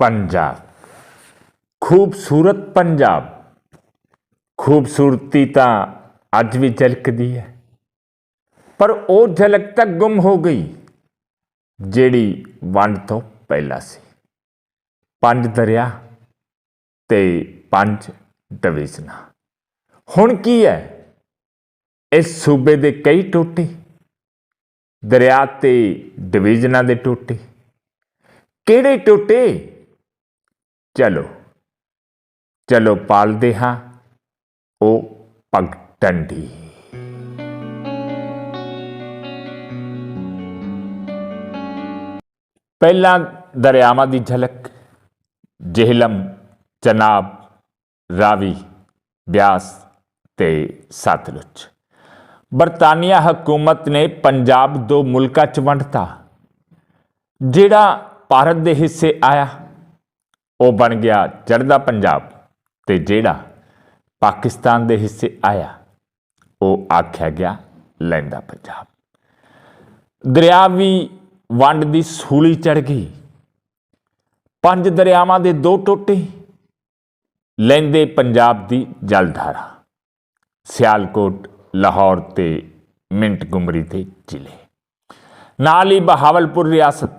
ਪੰਜਾਬ ਖੂਬਸੂਰਤ ਪੰਜਾਬ ਖੂਬਸੂਰਤੀ ਤਾਂ ਅੱਜ ਵੀ ਝਲਕਦੀ ਹੈ ਪਰ ਉਹ ਝਲਕ ਤਾਂ ਗੁੰਮ ਹੋ ਗਈ ਜਿਹੜੀ ਵੰਡ ਤੋਂ ਪਹਿਲਾਂ ਸੀ ਪੰਜ ਦਰਿਆ ਤੇ ਪੰਜ ਡਿਵੀਜ਼ਨਾਂ ਹੁਣ ਕੀ ਹੈ ਇਸ ਸੂਬੇ ਦੇ ਕਈ ਟੋਟੇ ਦਰਿਆ ਤੇ ਡਿਵੀਜ਼ਨਾਂ ਦੇ ਟੋਟੇ ਕਿਹੜੇ ਟੋਟੇ ਚਲੋ। ਚਲੋ ਪਾਲਦੇ ਹਾਂ। ਉਹ ਪਗਟੰਡੀ ਪਹਿਲਾਂ ਦਰਿਆਵਾਂ ਦੀ ਝਲਕ, ਜਿਹਲਮ, ਚਨਾਬ, ਰਾਵੀ, ਬਿਆਸ ਤੇ ਸਤਲੁਜ। ਬਰਤਾਨੀਆ ਹਕੂਮਤ ਨੇ ਪੰਜਾਬ ਦੋ ਮੁਲਕਾਂ ਚ ਵੰਡਤਾ। ਜਿਹੜਾ ਭਾਰਤ ਦੇ ਹਿੱਸੇ ਆਇਆ ਉਹ ਬਣ ਗਿਆ ਚੜ੍ਹਦਾ ਪੰਜਾਬ ਤੇ ਜਿਹੜਾ ਪਾਕਿਸਤਾਨ ਦੇ ਹਿੱਸੇ ਆਇਆ, ਉਹ ਆਖਿਆ ਗਿਆ ਲੈਂਦਾ ਪੰਜਾਬ। ਦਰਿਆ ਵੀ ਵੰਡ ਦੀ ਸੂਲੀ ਚੜ ਗਈ। ਪੰਜ ਦਰਿਆਵਾਂ ਦੇ ਦੋ ਟੋਟੇ ਲੈਂਦੇ ਪੰਜਾਬ ਦੀ ਜਲਧਾਰਾ, ਸਿਆਲਕੋਟ, ਲਾਹੌਰ ਤੇ ਮਿੰਟ ਗੁਮਰੀ ਤੇ ਜ਼ਿਲ੍ਹੇ। ਨਾਲ ਹੀ ਬਹਾਵਲਪੁਰ ਰਿਆਸਤ,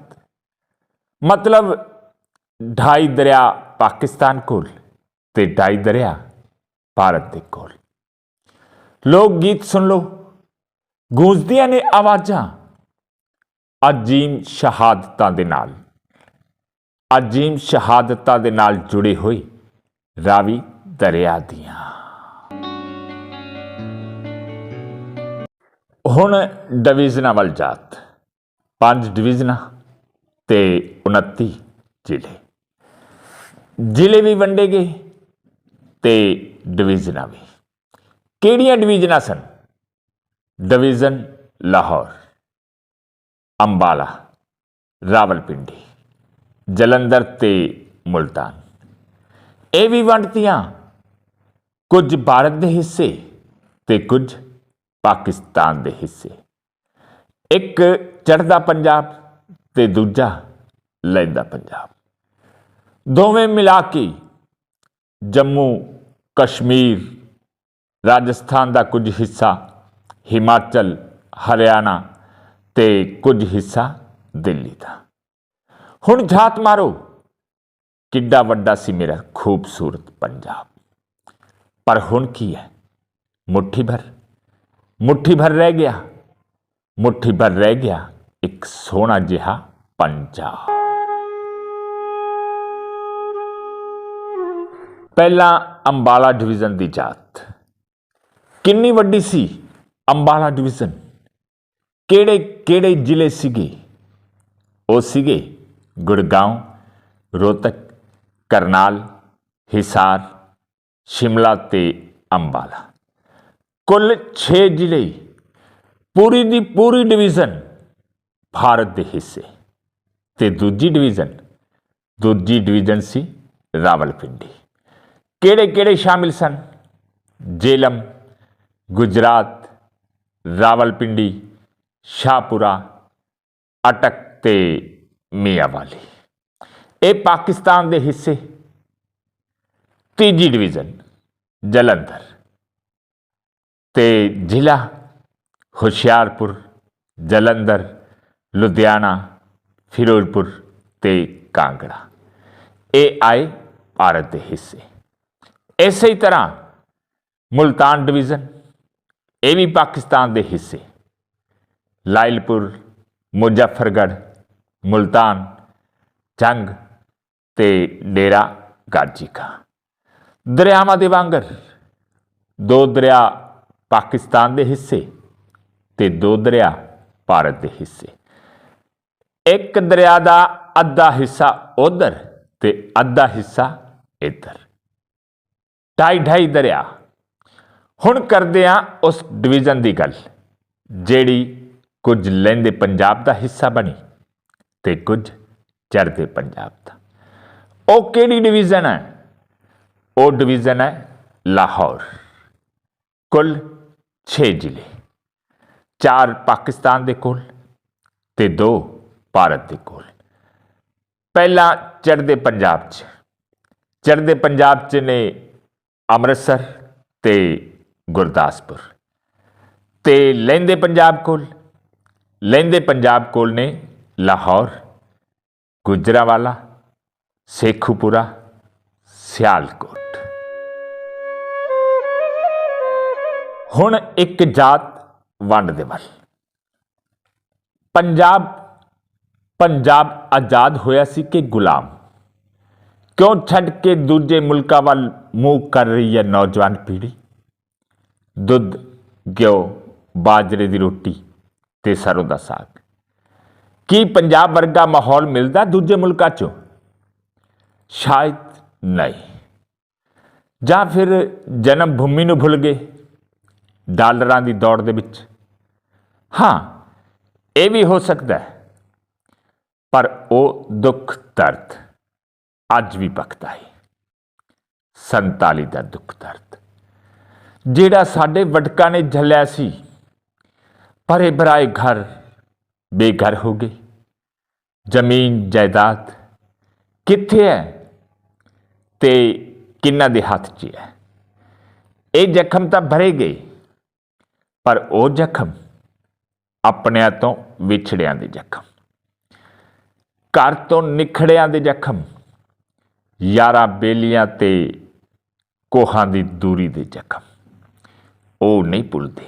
ਮਤਲਬ ਢਾਈ ਦਰਿਆ ਪਾਕਿਸਤਾਨ ਕੋਲ ਤੇ ਢਾਈ ਦਰਿਆ ਭਾਰਤ ਦੇ ਕੋਲ। ਲੋਕ ਗੀਤ ਸੁਣ ਲਓ। ਗੂੰਜਦੀਆਂ ਨੇ ਆਵਾਜ਼ਾਂ ਅਜੀਮ ਸ਼ਹਾਦਤਾਂ ਦੇ ਨਾਲ। ਅਜੀਮ ਸ਼ਹਾਦਤਾਂ ਦੇ ਨਾਲ ਜੁੜੇ ਹੋਏ ਰਾਵੀ ਦਰਿਆ ਦੀਆਂ। ਹੁਣ ਡਿਵੀਜ਼ਨਾਂ ਵੱਲ ਜਾਤ। ਪੰਜ ਡਿਵੀਜ਼ਨਾਂ ਤੇ 29 ਜ਼ਿਲ੍ਹੇ। ਜ਼ਿਲ੍ਹੇ ਵੀ ਵੰਡੇ ਗਏ ਤੇ ਡਿਵੀਜ਼ਨਾਂ ਵੀ। ਕਿਹੜੀਆਂ ਡਿਵੀਜ਼ਨਾਂ ਸਨ? ਡਿਵੀਜ਼ਨ ਲਾਹੌਰ, ਅੰਬਾਲਾ, ਰਾਵਲਪਿੰਡੀ, ਜਲੰਧਰ ਤੇ ਮੁਲਤਾਨ। ਇਹ ਵੀ ਵੰਡਤੀਆਂ। ਕੁਝ ਭਾਰਤ ਦੇ ਹਿੱਸੇ ਤੇ ਕੁਝ ਪਾਕਿਸਤਾਨ ਦੇ ਹਿੱਸੇ। ਇੱਕ ਚੜ੍ਹਦਾ ਪੰਜਾਬ ਤੇ ਦੂਜਾ ਲੈਂਦਾ ਪੰਜਾਬ। ਦੋਵੇਂ ਮਿਲਾ ਕੇ ਜੰਮੂ ਕਸ਼ਮੀਰ, ਰਾਜਸਥਾਨ ਦਾ ਕੁਝ ਹਿੱਸਾ, ਹਿਮਾਚਲ, ਹਰਿਆਣਾ ਤੇ ਕੁਝ ਹਿੱਸਾ ਦਿੱਲੀ ਦਾ। ਹੁਣ ਝਾਤ ਮਾਰੋ, ਕਿੱਡਾ ਵੱਡਾ ਸੀ ਮੇਰਾ ਖੂਬਸੂਰਤ ਪੰਜਾਬ। ਪਰ ਹੁਣ ਕੀ ਹੈ? ਮੁੱਠੀ ਭਰ ਮੁੱਠੀ ਭਰ ਰਹਿ ਗਿਆ, ਮੁੱਠੀ ਭਰ ਰਹਿ ਗਿਆ ਇੱਕ ਸੋਹਣਾ ਜਿਹਾ ਪੰਜਾਬ। ਪਹਿਲਾਂ ਅੰਬਾਲਾ ਡਿਵੀਜ਼ਨ ਦੀ ਜਾਤ। ਕਿੰਨੀ ਵੱਡੀ ਸੀ ਅੰਬਾਲਾ ਡਿਵੀਜ਼ਨ? ਕਿਹੜੇ ਕਿਹੜੇ ਜ਼ਿਲ੍ਹੇ ਸੀਗੇ? ਉਹ ਸੀਗੇ ਗੁੜਗਾਉਂ ਰੋਹਤਕ, ਕਰਨਾਲ, ਹਿਸਾਰ, ਸ਼ਿਮਲਾ ਤੇ ਅੰਬਾਲਾ। ਕੁੱਲ 6 ਜ਼ਿਲ੍ਹੇ ਪੂਰੀ ਦੀ ਪੂਰੀ ਡਿਵੀਜ਼ਨ ਭਾਰਤ ਦੇ ਹਿੱਸੇ ਤੇ ਦੂਜੀ ਡਿਵੀਜ਼ਨ ਦੂਜੀ ਡਿਵੀਜ਼ਨ ਸੀ ਰਾਵਲਪਿੰਡੀ। ਕਿਹੜੇ ਕਿਹੜੇ ਸ਼ਾਮਿਲ ਸਨ? ਜੇਲਮ, ਗੁਜਰਾਤ, ਰਾਵਲਪਿੰਡੀ, ਸ਼ਾਹਪੁਰਾ, ਅਟਕ ਤੇ ਮੀਆਂਵਾਲੀ। ਇਹ ਪਾਕਿਸਤਾਨ ਦੇ ਹਿੱਸੇ। ਤੀਜੀ ਡਿਵੀਜ਼ਨ, ਜਲੰਧਰ। ਤੇ ਜ਼ਿਲ੍ਹਾ, ਹੁਸ਼ਿਆਰਪੁਰ, ਜਲੰਧਰ, ਲੁਧਿਆਣਾ, ਫਿਰੋਜ਼ਪੁਰ ਤੇ ਕਾਂਗੜਾ। ਇਹ ਆਏ ਭਾਰਤ ਦੇ ਹਿੱਸੇ। ਇਸੇ ਹੀ ਤਰ੍ਹਾਂ ਮੁਲਤਾਨ ਡਿਵੀਜ਼ਨ, ਇਹ ਵੀ ਪਾਕਿਸਤਾਨ ਦੇ ਹਿੱਸੇ। ਲਾਇਲਪੁਰ, ਮੁਜ਼ੱਫਰਗੜ੍ਹ, ਮੁਲਤਾਨ ਜੰਗ ਤੇ ਡੇਰਾ ਗਾਜੀ ਕਾ ਦਰਿਆਵਾਂ ਦੇ ਵਾਂਗਰ ਦੋ ਦਰਿਆ ਪਾਕਿਸਤਾਨ ਦੇ ਹਿੱਸੇ ਤੇ ਦੋ ਦਰਿਆ ਭਾਰਤ ਦੇ ਹਿੱਸੇ। ਇੱਕ ਦਰਿਆ ਦਾ ਅੱਧਾ ਹਿੱਸਾ ਉਧਰ ਤੇ ਅੱਧਾ ਹਿੱਸਾ ਇੱਧਰ। ਢਾਈ ਢਾਈ ਦਰਿਆ। ਹੁਣ ਕਰਦੇ ਆ ਉਸ ਡਿਵੀਜ਼ਨ ਦੀ ਗੱਲ, ਜਿਹੜੀ ਕੁਝ ਲੈਂਦੇ ਪੰਜਾਬ ਦਾ ਹਿੱਸਾ ਬਣੀ ਤੇ ਕੁਝ ਚੜ੍ਹਦੇ ਪੰਜਾਬ ਦਾ। ਉਹ ਕਿਹੜੀ ਡਿਵੀਜ਼ਨ ਹੈ? ਉਹ ਡਿਵੀਜ਼ਨ ਹੈ ਲਾਹੌਰ। ਕੁੱਲ 6 ਜ਼ਿਲ੍ਹੇ, ਚਾਰ ਪਾਕਿਸਤਾਨ ਦੇ ਕੋਲ ਤੇ ਦੋ ਭਾਰਤ ਦੇ ਕੋਲ। ਪਹਿਲਾਂ ਚੜ੍ਹਦੇ ਪੰਜਾਬ 'ਚ, ਚੜ੍ਹਦੇ ਪੰਜਾਬ 'ਚ ਨੇ ਅੰਮ੍ਰਿਤਸਰ ਤੇ ਗੁਰਦਾਸਪੁਰ। ਤੇ ਲਹਿੰਦੇ ਪੰਜਾਬ ਕੋਲ ਲਹਿੰਦੇ ਪੰਜਾਬ ਕੋਲ ਨੇ ਲਾਹੌਰ, ਗੁਜਰਾਵਾਲਾ, ਸੇਖੂਪੁਰਾ, ਸਿਆਲਕੋਟ। ਹੁਣ ਇੱਕ ਜਾਤ ਵੰਡ ਦੇ ਵੱਲ। ਪੰਜਾਬ ਪੰਜਾਬ ਆਜ਼ਾਦ ਹੋਇਆ ਸੀ ਕਿ ਗੁਲਾਮ? ਕਿਉਂ ਛੱਡ ਕੇ ਦੂਜੇ ਮੁਲਕਾਂ ਵੱਲ ਮੂੰਹ ਕਰ ਰਹੀ ਹੈ ਨੌਜਵਾਨ ਪੀੜ੍ਹੀ। ਦੁੱਧ, ਘਿਓ, ਬਾਜਰੇ ਦੀ ਰੋਟੀ ਤੇ ਸਰੋਂ ਦਾ ਸਾਗ। ਕੀ ਪੰਜਾਬ ਵਰਗਾ ਮਾਹੌਲ ਮਿਲਦਾ ਦੂਜੇ ਮੁਲਕਾਂ 'ਚੋਂ? ਸ਼ਾਇਦ ਨਹੀਂ। ਜਾਂ ਫਿਰ ਜਨਮ ਭੂਮੀ ਨੂੰ ਭੁੱਲ ਗਏ ਡਾਲਰਾਂ ਦੀ ਦੌੜ ਦੇ ਵਿੱਚ? ਹਾਂ, ਇਹ ਵੀ ਹੋ ਸਕਦਾ ਹੈ। ਪਰ ਉਹ ਦੁੱਖ ਦਰਦ ਅੱਜ ਵੀ ਬਕਦਾ ਹੈ। 47 ਦਾ ਦੁੱਖ ਦਰਦ। ਜਿਹੜਾ ਸਾਡੇ ਵਟਕਾਂ ਨੇ ਝੱਲਿਆ ਸੀ ਪਰੇ ਬਰਾਏ ਘਰ ਬੇਘਰ ਹੋ ਗਏ। ਜ਼ਮੀਨ, ਜਾਇਦਾਦ ਕਿੱਥੇ ਹੈ ਤੇ ਕਿੰਨਾ ਦੇ ਹੱਥ 'ਚ ਹੈ ਇਹ ਜ਼ਖਮ ਤਾਂ ਭਰੇ ਗਏ, ਪਰ ਉਹ ਜ਼ਖਮ ਆਪਣਿਆਂ ਤੋਂ ਵਿਛੜਿਆਂ ਦੇ ਜ਼ਖਮ, ਘਰ ਤੋਂ ਨਿਖੜਿਆਂ ਦੇ ਜ਼ਖਮ, ਯਾਰਾਂ ਬੇਲੀਆਂ ਤੇ ਕੋਹਾਂ ਦੀ ਦੂਰੀ ਦੇ ਜ਼ਖਮ। ਉਹ ਨਹੀਂ ਭੁੱਲਦੇ।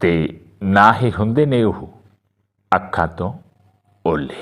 ਤੇ ਨਾ ਹੀ ਹੁੰਦੇ ਨੇ ਉਹ ਅੱਖਾਂ ਤੋਂ ਓਲੇ।